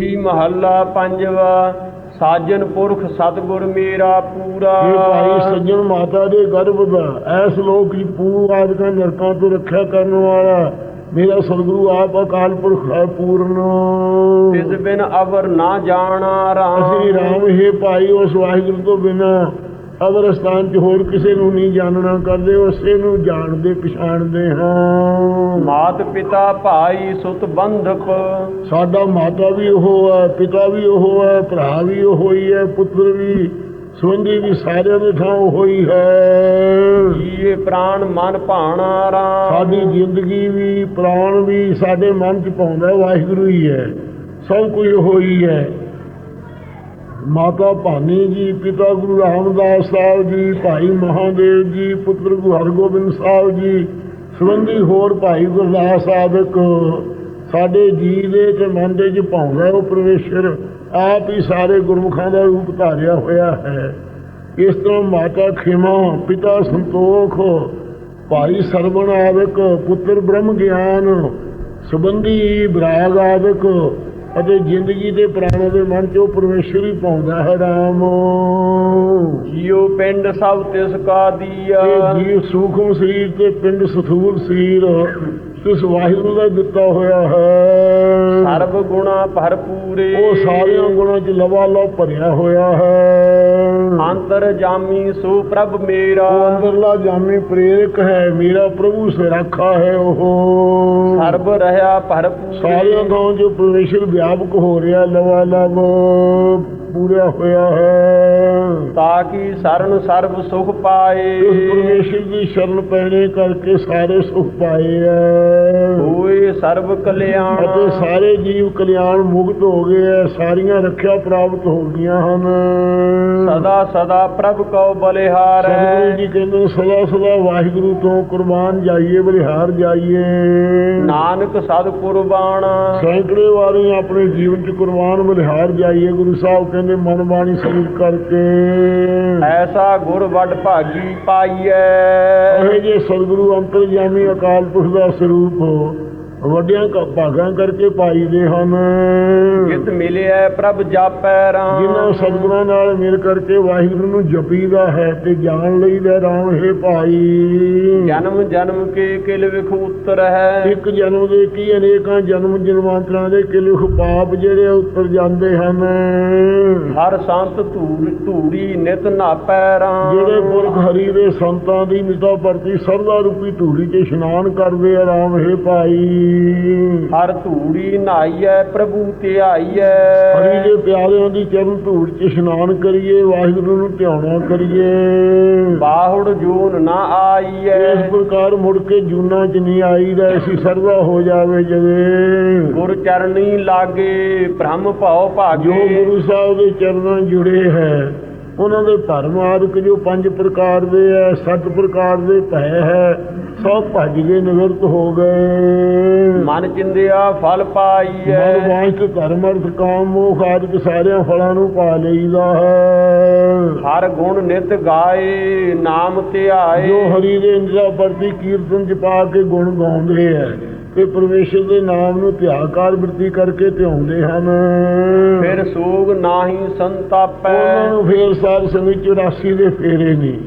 ਦੂਜੀ ਮਹੱਲਾ ਪੰਜਵਾ ਸਾਜਨ ਪੁਰਖ ਸਤਗੁਰ ਮੇਰਾ ਪੂਰਾ। ਇਹ ਭਾਈ ਸੱਜਣ ਮਾਤਾ ਦੇ ਗਰਭ ਦਾ ਐਸ ਲੋਕ ਦੀ ਪੂਰ ਆਦਿਕਾਂ ਨਰਕਾਂ ਤੋਂ ਰੱਖਿਆ ਕਰਨ ਵਾਲਾ ਮੇਰਾ ਸਤਿਗੁਰੂ ਆਪ ਅਕਾਲ ਪੁਰਖ ਹੈ ਪੂਰਨ। ਤਿਸ ਬਿਨ ਅਵਰ ਨਾ ਜਾਣਾ ਰਾਮ। ਅਸੀਂ ਰਾਮ ਹੈ ਭਾਈ ਉਸ ਵਾਹਿਗੁਰੂ ਤੋਂ ਬਿਨਾ ਅਵਰ ਸਥਾਨ 'ਚ ਹੋਰ ਕਿਸੇ ਨੂੰ ਨਹੀਂ ਜਾਣਨਾ ਕਰਦੇ ਉਸੇ ਨੂੰ ਜਾਣਦੇ ਪਛਾਣਦੇ ਹਾਂ। ਮਾਤ ਪਿਤਾ ਭਾਈ ਸੁਤ ਬੰਧਪ ਸਾਡਾ ਮਾਤਾ ਵੀ ਉਹ ਹੈ ਪਿਤਾ ਵੀ ਉਹ ਹੈ ਭਰਾ ਵੀ ਉਹ ਹੀ ਹੈ ਪੁੱਤਰ ਵੀ ਸੁੰਦੀ ਵੀ ਸਾਰਿਆਂ ਦੇ ਥਾਂ ਉਹ ਹੀ ਜੀਏ ਪ੍ਰਾਣ ਮਨ ਭਾਣਾ ਰਾਮ। ਸਾਡੀ ਜ਼ਿੰਦਗੀ ਵੀ ਪ੍ਰਾਣ ਵੀ ਸਾਡੇ ਮਨ 'ਚ ਪਾਉਂਦਾ ਵਾਹਿਗੁਰੂ ਹੀ ਹੈ। ਸਭ ਕੁਝ ਉਹ ਹੀ ਹੈ। ਮਾਤਾ ਭਾਨੀ ਜੀ, ਪਿਤਾ ਗੁਰੂ ਰਾਮਦਾਸ ਸਾਹਿਬ ਜੀ, ਭਾਈ ਮਹਾਦੇਵ ਜੀ, ਪੁੱਤਰ ਗੁਰੂ ਹਰਗੋਬਿੰਦ ਸਾਹਿਬ ਜੀ, ਸੰਬੰਧੀ ਹੋਰ ਭਾਈ ਗੁਰਦਾਸ ਆਦਿਕ ਸਾਡੇ ਜੀ ਦੇ ਤੇ ਮਨ ਦੇ 'ਚ ਪਾਉਂਦਾ ਉਹ ਪਰਮੇਸ਼ਰ, ਆਪ ਹੀ ਸਾਰੇ ਗੁਰਮੁਖਾਂ ਦਾ ਰੂਪ ਧਾਰਿਆ ਹੋਇਆ ਹੈ। ਇਸ ਤਰ੍ਹਾਂ ਮਾਤਾ ਖਿਮਾ, ਪਿਤਾ ਸੰਤੋਖ, ਭਾਈ ਸਰਵਣ ਆਦਿਕ, ਪੁੱਤਰ ਬ੍ਰਹਮ ਗਿਆਨ, ਸੰਬੰਧੀ ਬਰਾਗ ਆਦਿਕ ਅਤੇ ਜ਼ਿੰਦਗੀ ਦੇ ਪ੍ਰਾਣਾਂ ਦੇ ਮਨ 'ਚ ਉਹ ਪਰਮੇਸ਼ਰ ਹੀ ਪਾਉਂਦਾ ਹੈ ਰਾਮ। ਜੀਉ ਪਿੰਡ ਸਭ ਤਿਸ ਕਾ ਦੀਆ। ਇਹ ਜੀਵ ਸੂਖਮ ਸਰੀਰ ਤੇ ਪਿੰਡ ਸਥੂਲ ਸਰੀਰ। ਇਸ ਵਾਹਿਗੁਰੂ ਦਾ ਦਿੱਤਾ ਹੋਇਆ ਹੈ। ਸਰਬ ਗੁਣਾ ਭਰਪੂਰੇ। ਉਹ ਸਾਰਿਆਂ ਗੁਣਾਂ 'ਚ ਲਵਾਲਵ ਭਰਿਆ ਹੋਇਆ ਹੈ। ਅੰਤਰ ਜਾਮੀ ਸੋ ਪ੍ਰਭ ਮੇਰਾ। ਅੰਦਰਲਾ ਜਾਮੀ ਪ੍ਰੇਰਕ ਹੈ ਮੇਰਾ ਪ੍ਰਭੂ ਸਿਰਾਖਾ ਹੈ ਉਹ। ਸਰਬ ਰਹਾ ਭਰਪੂਰੇ। ਸਾਰਿਆਂ ਤੋਂ ਜੋ ਪਰਮੇਸ਼ਰ ਵਿਆਪਕ ਹੋ ਰਿਹਾ ਲਵਾ ਲਵ। ਪੂਰਾ ਹੋਇਆ ਹੈ। ਤਾਂ ਕਿ ਸਰਨ ਸਰਬ ਸੁਖ ਪਾਏ। ਪਰਮੇਸ਼ਰ ਦੀ ਸ਼ਰਨ ਪੈਣੇ ਕਰਕੇ ਸਾਰੇ ਸੁਖ ਪਾਏ ਹੈ ਹੋਏ ਸਰਬ ਕਲਿਆਣ। ਅਤੇ ਸਾਰੇ ਜੀਵ ਕਲਿਆਣ ਮੁਕਤ ਹੋ ਗਏ ਹੈ ਸਾਰੀਆਂ ਰੱਖਿਆ ਪ੍ਰਾਪਤ ਹੋ ਗਈਆਂ ਹਨ। ਸਦਾ ਸਦਾ ਪ੍ਰਭ ਕਉ ਬਲਿਹਾਰ। ਸਤਿਗੁਰੂ ਜੀ ਕਹਿੰਦੇ ਸਦਾ ਸਦਾ ਵਾਹਿਗੁਰੂ ਤੋਂ ਕੁਰਬਾਨ ਜਾਈਏ ਬਲਿਹਾਰ ਜਾਈਏ। ਨਾਨਕ ਸਦ ਕੁਰਬਾਨ। ਸੈਂਕੜੇ ਵਾਰੀ ਆਪਣੇ ਜੀਵਨ ਚ ਕੁਰਬਾਨ ਬਲਿਹਾਰ ਜਾਈਏ। ਗੁਰੂ ਸਾਹਿਬ ਕਹਿੰਦੇ ਮਨ ਬਾਣੀ ਸਰੀਰ ਕਰਕੇ। ਐਸਾ ਗੁਰ ਵੱਡ ਭਾਗੀ ਪਾਈਐ। ਇਹ ਜੇ ਸਤਿਗੁਰੂ ਅੰਤਰਜਾਮੀ ਅਕਾਲ ਪੁਰਖ ਦਾ ਸਰੂਪ ਵੱਡਿਆਂ ਕ- ਭਾਗਾਂ ਕਰਕੇ ਪਾਈਦੇ ਹਨ। ਜਿਤ ਮਿਲਿਆ ਪ੍ਰਭ ਜਾਪੈ ਰਾਮ। ਜਿਨ੍ਹਾਂ ਸਤਿਗੁਰਾਂ ਨਾਲ ਮਿਲ ਕਰਕੇ ਵਾਹਿਗੁਰੂ ਨੂੰ ਜਪੀਦਾ ਹੈ ਤੇ ਜਾਣ ਲਈਦਾ ਰਾਮ ਹੈ ਭਾਈ। ਜਨਮ ਜਨਮ ਕੇ ਕਿਲ ਵਿਖ ਉਤਰ ਹੈ। ਇੱਕ ਜਨਮ ਦੇ ਕੀ ਅਨੇਕਾਂ ਜਨਮ ਜਨਮਾਂਤਰਾਂ ਦੇ ਕਿਲੁਖ ਪਾਪ ਜਿਹੜੇ ਉੱਤਰ ਜਾਂਦੇ ਹਨ। ਹਰ ਸੰਤ ਧੂੜ ਧੂੜੀ ਨਿਤ ਨਾਪੈ ਰਾਮ। ਜਿਹੜੇ ਪੁਰਖ ਹਰੀ ਦੇ ਸੰਤਾਂ ਦੀ ਨਿਤਾ ਪ੍ਰਤੀ ਸਰਦਾ ਰੂਪੀ ਧੂੜੀ 'ਚ ਇਸ਼ਨਾਨ ਕਰਦੇ ਆ ਰਾਮ ਹੈ ਭਾਈ। ਹਰ ਧੂੜੀ ਨਹਾਈਐ ਪ੍ਰਭੂ ਧਿਆਈਐ। ਹਰੀ ਦੇ ਪਿਆਰਿਆਂ ਦੀ ਚਰਨ ਧੂੜ 'ਚ ਇਸ਼ਨਾਨ ਕਰੀਏ ਵਾਹਿਗੁਰੂ ਨੂੰ ਧਿਆਉਣਾ ਕਰੀਏ। ਬਾਹੁੜ ਜੂਨ ਨਾ ਆਈਐ। ਇਸ ਪ੍ਰਕਾਰ ਮੁੜ ਕੇ ਜੂਨਾ 'ਚ ਨਹੀਂ ਆਈਦਾ ਐਸੀ ਸਰਦਾ ਹੋ ਜਾਵੇ ਜਵੇ ਗੁਰ ਚਰਨੀ ਲਾਗੇ ਭ੍ਰਮ ਭਉ ਜੋ ਭਾਗੇ ਗੁਰੂ ਸਾਹਿਬ ਦੇ ਚਰਨਾਂ ਜੁੜੇ ਹੈ ਉਹਨਾਂ ਦੇ ਭਰਮ ਆਦਿਕ ਜੋ ਪੰਜ ਪ੍ਰਕਾਰ ਦੇ ਹੈ ਸੱਤ ਪ੍ਰਕਾਰ ਦੇ ਭੈ ਹੈ ਸਭ ਭੱਜ ਗਏ ਨਿਵਰਤ ਹੋ ਗਏ। ਮਨ ਚਿੰਦਿਆ ਫਲ ਪਾਈਐ। ਮਨ ਵਾਂਛ ਧਰਮ ਅਰਥ ਕਾਮ ਮੋਖ ਆਦਿਕ ਸਾਰਿਆਂ ਫਲਾਂ ਨੂੰ ਪਾ ਲਈਦਾ ਹੈ। ਹਰ ਗੁਣ ਨਿਤ ਗਾਏ ਨਾਮ ਧਿਆਏ। ਜੋ ਹਰੀ ਦੇ ਇੰਦਰਾ ਪ੍ਰਤੀ ਕੀਰਤਨ ਚ ਪਾ ਕੇ ਗੁਣ ਗਾਉਂਦੇ ਹੈ ਤੇ ਪਰਮੇਸ਼ਰ ਦੇ ਨਾਮ ਨੂੰ ਧਿਆਕਾਰ ਬਿਰਤੀ ਕਰਕੇ ਧਿਆਉਂਦੇ ਹਨ। ਫਿਰ ਸੋਗ ਨਾਹੀ ਸੰਤਾਪੈ ਉਹਨਾਂ ਨੂੰ ਫੇਰ ਸਾਧ ਸੰਗਤ 84 ਦੇ ਫੇਰੇ ਨਹੀਂ।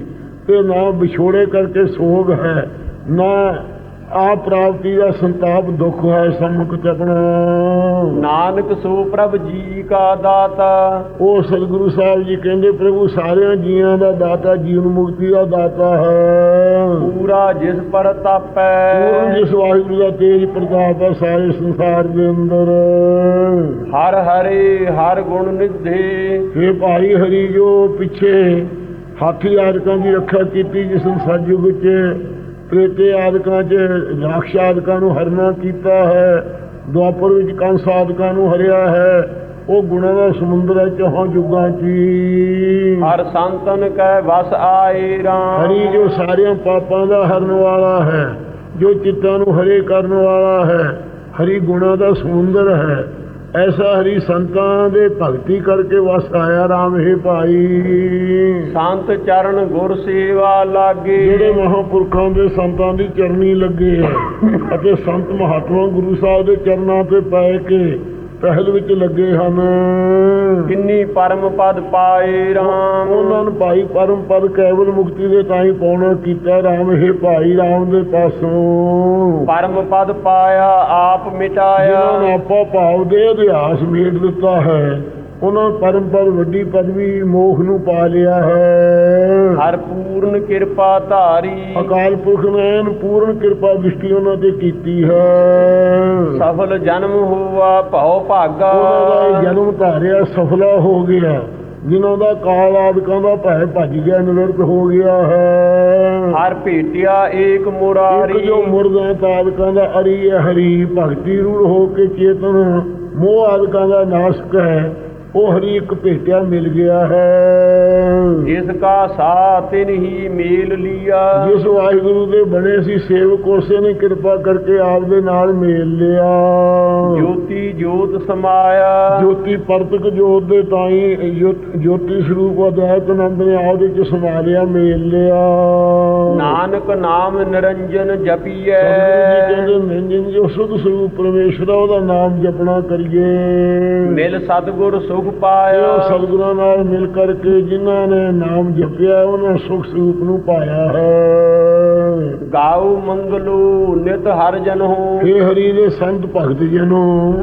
ਤੇ ਨਾ ਵਿਛੋੜੇ ਕਰਕੇ ਸੋਗ ਹੈ ਨਾ ਆ ਪ੍ਰਾਪਤੀ ਦਾ ਸੰਤਾਪ ਦੁੱਖ ਹੈ ਸੰਮੁਖ ਚ ਆਪਣਾ। ਨਾਨਕ ਸੋ ਪ੍ਰਭ ਜੀ ਕਾ ਦਾਤਾ। ਉਹ ਸਤਿਗੁਰੂ ਸਾਹਿਬ ਜੀ ਕਹਿੰਦੇ ਪ੍ਰਭੂ ਸਾਰਿਆਂ ਜੀਆਂ ਦਾ ਦਾਤਾ ਜੀਵਨ ਮੁਕਤੀ ਦਾ ਦਾਤਾ ਹੈ। ਪੂਰਾ ਜਿਸ ਪਰ ਪੂਰਨ ਤਾਪੈ ਜਿਸ ਵਾਹਿਗੁਰੂ ਦਾ ਤੇਜ ਪ੍ਰਤਾਪ ਹੈ ਸਾਰੇ ਸੰਸਾਰ ਦੇ ਅੰਦਰ। ਹਰ ਹਰੇ ਹਰ ਗੁਣ ਨਿਧੇ। ਇਹ ਭਾਈ ਹਰੀ ਜੋ ਪਿੱਛੇ ਹਾਥੀ ਆਦਿਕਾਂ ਦੀ ਰੱਖਿਆ ਕੀਤੀ ਜਿਸ ਨੂੰ ਸਤਿਯੁਗ ਚ ਪ੍ਰੇਤੇ ਆਦਿਕਾਂ ਚ ਰਾਖਸ਼ ਆਦਿਕਾਂ ਨੂੰ ਹਰਨਾ ਕੀਤਾ ਹੈ। ਦੁਆਪਰ ਵਿੱਚ ਕੰਸ ਆਦਿਕਾਂ ਨੂੰ ਹਰਿਆ ਹੈ। ਉਹ ਗੁਣਾਂ ਦਾ ਸਮੁੰਦਰ ਹੈ ਚੌਹਾਂ ਯੁੱਗਾਂ ਚ। ਹਰ ਸੰਤਨ ਕੈ ਵਸ ਆਏ ਰਾਮ। ਹਰੀ ਜੋ ਸਾਰਿਆਂ ਪਾਪਾਂ ਦਾ ਹਰਨ ਵਾਲਾ ਹੈ ਜੋ ਚਿੱਤਾਂ ਨੂੰ ਹਰੇ ਕਰਨ ਵਾਲਾ ਹੈ ਹਰੀ ਗੁਣਾਂ ਦਾ ਸਮੁੰਦਰ ਹੈ। ਐਸਾ ਹਰੀ ਸੰਤਾਂ ਦੇ ਭਗਤੀ ਕਰਕੇ ਵਸ ਆਇਆ ਰਾਮ ਹੈ ਭਾਈ। ਸੰਤ ਚਰਨ ਗੁਰ ਸੇਵਾ ਲਾਗੇ। ਜਿਹੜੇ ਮਹਾਪੁਰਖਾਂ ਦੇ ਸੰਤਾਂ ਦੀ ਚਰਨੀ ਲੱਗੇ ਹੈ ਅਤੇ ਸੰਤ ਮਹਾਤਮਾ ਗੁਰੂ ਸਾਹਿਬ ਦੇ ਚਰਨਾਂ ਤੇ ਪੈ ਕੇ ਪਹਿਲ ਵਿੱਚ ਲੱਗੇ ਹਨ। ਕਿੰਨੀ ਪਰਮ ਪਦ ਪਾਏ RAM ਉਹਨਾਂ ਨੂੰ ਭਾਈ ਪਰਮ ਪਦ ਕੇਵਲ ਮੁਕਤੀ ਦੇ ਤਾਂ ਹੀ ਪਾਉਣਾ ਕੀਤਾ ਰਾਮ। ਹੈ ਭਾਈ ਰਾਮ ਦੇ ਪਾਸੋਂ। ਪਰਮ ਪਦ ਪਾਇਆ ਆਪ ਜਿਨ੍ਹਾਂ ਮਿਟਾਇਆ ਨੇ ਆਪਾ ਭਾਵ ਦੇ ਅਧਿਆਸ ਮੇਟ ਦਿੱਤਾ ਹੈ। ਉਹਨਾਂ ਪਰਮ ਪਦ ਵੱਡੀ ਪਦਵੀ ਮੋਖ ਨੂੰ ਪਾ ਲਿਆ ਹੈ। ਹਰ ਪੂਰਨ ਕਿਰਪਾ ਧਾਰੀ। ਅਕਾਲ ਪੁਰਖ ਨੇ ਪੂਰਨ ਕਿਰਪਾ ਦ੍ਰਿਸ਼ਟੀ ਉਹਨਾਂ ਤੇ ਕੀਤੀ ਹੈ। ਸਫਲ ਜਨਮ ਹੋਆ ਭਉ ਭਾਗਾ। ਉਹਨਾਂ ਦਾ ਇਹ ਜਨਮ ਧਾਰਿਆ ਸਫਲਾ ਹੋ ਗਿਆ। ਜਿਨ੍ਹਾਂ ਦਾ ਕਾਲ ਆਦਿਕਾਂ ਦਾ ਭੈ ਭੱਜ ਗਿਆ ਨਿਵਰਤ ਹੋ ਗਿਆ ਹੈ। ਹਰ ਭੇਟਿਆ ਏਕ ਮੁਰਾਰੀ। ਜੋ ਮੁਰਦਾ ਤਾਦਕਾਂ ਦਾ ਅਰੀ ਹਰੀ ਭਗਤੀ ਰੂੜ ਹੋ ਕੇ ਚੇਤਨ। ਮੋਹ ਆਦਿਕਾਂ ਦਾ ਨਾਸ਼ਕ ਹੈ। ਉਹ ਹਰੀ ਇੱਕ ਭੇਟਿਆ ਮਿਲ ਗਿਆ ਹੈ। ਜਿਸ ਕਾ ਸਾਥਿਨ ਹੀ ਮੇਲ ਲਿਆ। ਜਿਸ ਵਾਹਿਗੁਰੂ ਦੇ ਬਣੇ ਸੀ ਸੇਵਕ ਉਸੇ ਨੇ ਕਿਰਪਾ ਕਰਕੇ ਆਪ ਦੇ ਨਾਲ ਮੇਲ ਲਿਆ। ਜੋਤੀ ਜੋਤ ਸਮਾਇਆ। ਜੋਤੀ ਪਰਤਕ ਜੋਤ ਦੇ ਤਾਈ ਜੋਤ- ਸਰੂਪ ਅਦੈਤ ਆਨੰਦ ਨੇ ਆਪਦੇ ਚ ਸਮਾ ਲਿਆ ਮੇਲ ਲਿਆ। ਨਾਨਕ ਨਾਮ ਨਿਰੰਜਨ ਜਪੀਐ। ਕਹਿੰਦੇ ਨਿਰੰਜਨ ਜੋ ਸੁਧ ਸਰੂਪ ਪਰਮੇਸ਼ਰ ਉਹਦਾ ਨਾਮ ਜਪਣਾ ਕਰੀਏ। ਮਿਲ ਸਤਗੁਰ ਸੁਖ ਉਹ ਪਾਇਆ। ਸਤਿਗੁਰਾਂ ਨਾਲ ਮਿਲ ਕਰਕੇ ਜਿਨ੍ਹਾਂ ਨੇ ਨਾਮ ਜਪਿਆ ਉਹਨਾਂ ਸੁਖ ਸਰੂਪ ਨੂੰ ਪਾਇਆ ਹੈ। ਗਾਉ ਮੰਗਲੂ ਨਿਤ ਹਰ ਜਨ ਹੋ ਇਹ ਹਰੀ ਦੇ ਸੰਤ ਭਗਤ ਜਨੋ।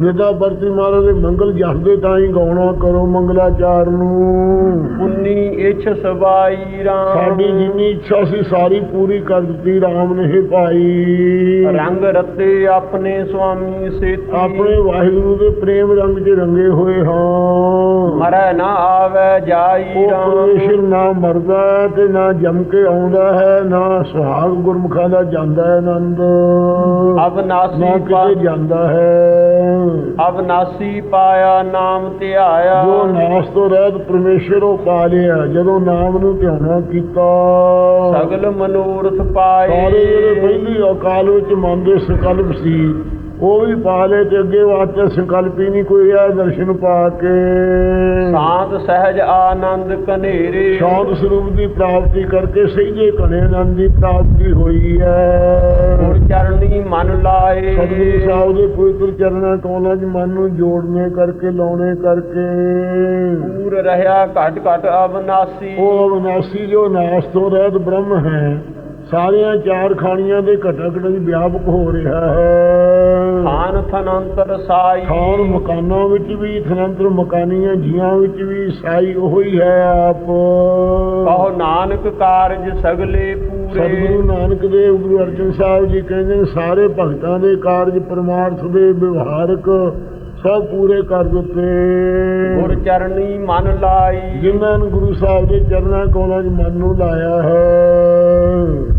ਨਿਦਾ ਵਰਤੀ ਮਹਾਰਾਜ ਦੇ ਮੰਗਲ ਜਪਦੇ ਤਾਂ ਹੀ ਗਾਉਣਾ ਕਰੋ ਮੰਗਲਾਚਾਰ ਨੂੰ। ਪੁੰਨੀ ਇਛ ਸਵਾਈ ਰਾਮ। ਸਾਡੀ ਜਿੰਨੀ ਇੱਛਾ ਸੀ ਸਾਰੀ ਪੂਰੀ ਕਰ ਦਿੱਤੀ RAM ਨੇ ਇਹ ਭਾਈ। ਰੰਗ ਰਤੇ ਆਪਣੇ ਸੁਆਮੀ ਸੇਤੀ। ਆਪਣੇ ਵਾਹਿਗੁਰੂ ਦੇ ਪ੍ਰੇਮ ਰੰਗ 'ਚ ਰੰਗੇ ਹੋਏ ਹਾਂ। ਮਰੈ ਨਾ ਆਵੇ ਜਾਈ ਰਾਮ। ਪਰਮੇਸ਼ਰ ਨਾ ਮਰਦਾ ਹੈ ਤੇ ਨਾ ਜੰਮ ਕੇ ਆਉਂਦਾ ਹੈ ਨਾ ਸੁਹਾਗ ਗੁਰਮੁਖਾਂ ਦਾ ਜਾਂਦਾ ਹੈ ਆਨੰਦ। ਅਬਨਾਸੀ ਨਾ ਪਾ ਕਿਤੇ ਜਾਂਦਾ ਹੈ। ਅਬਨਾਸੀ ਪਾਇਆ ਨਾਮ ਧਿਆਇਆ। ਜੋ ਨਾਸ ਤੋਂ ਰਹਿਤ ਪਰਮੇਸ਼ਰ ਉਹ ਪਾ ਲਿਆ ਜਦੋਂ ਨਾਮ ਨੂੰ ਧਿਆਨਾ ਕੀਤਾ। ਸਗਲ ਮਨੋਰਥ ਸਾਰੇ ਜਿਹੜੇ ਪਾਏ ਪਹਿਲੀ ਅਕਾਲ ਵਿੱਚ ਮਨ ਦੇ ਸੰਕਲਪ ਸੀ ਉਹ ਵੀ ਪਾ ਲਏ ਤੇ ਅੱਗੇ ਵਾਸਤੇ ਸੰਕਲਪ ਹੀ ਨਹੀਂ ਕੋਈ ਰਿਹਾ ਦਰਸ਼ਨ ਪਾ ਕੇ। ਸਾਧ ਸਹਿਜ ਆਨੰਦ ਕਨੇਰੇ ਸ਼ਾਂਤ ਸਰੂਪ ਦੀ ਪ੍ਰਾਪਤੀ ਕਰਕੇ ਸਹੀਜੇ ਘਣੇ ਆਨੰਦ ਦੀ ਪ੍ਰਾਪਤੀ ਹੋਈ ਹੈ। ਗੁਰ ਚਰਣੀ ਮਨ ਲਾਏ। ਸਤਿਗੁਰੂ ਸਾਹਿਬ ਦੇ ਪਵਿੱਤਰ ਚਰਨਾਂ ਕਮਲਾਂ 'ਚ ਮਨ ਨੂੰ ਜੋੜਨੇ ਕਰਕੇ ਲਾਉਣੇ ਕਰਕੇ। ਪੂਰ ਰਹਾ ਘਟ ਘਟ ਅਬਨਾਸੀ ਉਹ ਅਵਿਨਾਸੀ ਜੋ ਨਾਸ ਤੋਂ ਰਹਿਤ ਬ੍ਰਹਮ ਹੈ ਸਾਰੀਆਂ ਚਾਰ ਖਾਣੀਆਂ ਦੇ ਘਟਾ ਘਟਾ ਦੀ ਵਿਆਪਕ ਹੋ ਰਿਹਾ ਹੈ। ਖਾਨ ਥਨੰਤਰ ਸਾਈ। ਖਾਨ ਮਕਾਨਾਂ ਵਿੱਚ ਵੀ ਥਨੰਤਰ ਮਕਾਨੀਆਂ ਜੀਆਂ ਵਿੱਚ ਵੀ ਸਾਈ ਉਹੀ ਹੈ ਆਪ। ਕਹੋ ਨਾਨਕ ਕਾਰਜ ਸਗਲੇ ਸਤਿਗੁਰੂ ਪੂਰੇ ਨਾਨਕ ਦੇਵ ਗੁਰੂ ਅਰਜਨ ਸਾਹਿਬ ਜੀ ਕਹਿੰਦੇ ਨੇ ਸਾਰੇ ਭਗਤਾਂ ਦੇ ਕਾਰਜ ਪਰਮਾਰਥ ਦੇ ਵਿਵਹਾਰਕ ਸਭ ਪੂਰੇ ਕਰ ਦਿੱਤੇ। ਗੁਰ ਚਰਣੀ ਮਨ ਲਾਈ। ਜਿਨ੍ਹਾਂ ਨੂੰ ਗੁਰੂ ਸਾਹਿਬ ਦੇ ਚਰਨਾਂ ਕੋਲਾਂ 'ਚ ਮਨ ਨੂੰ ਲਾਇਆ ਹੈ।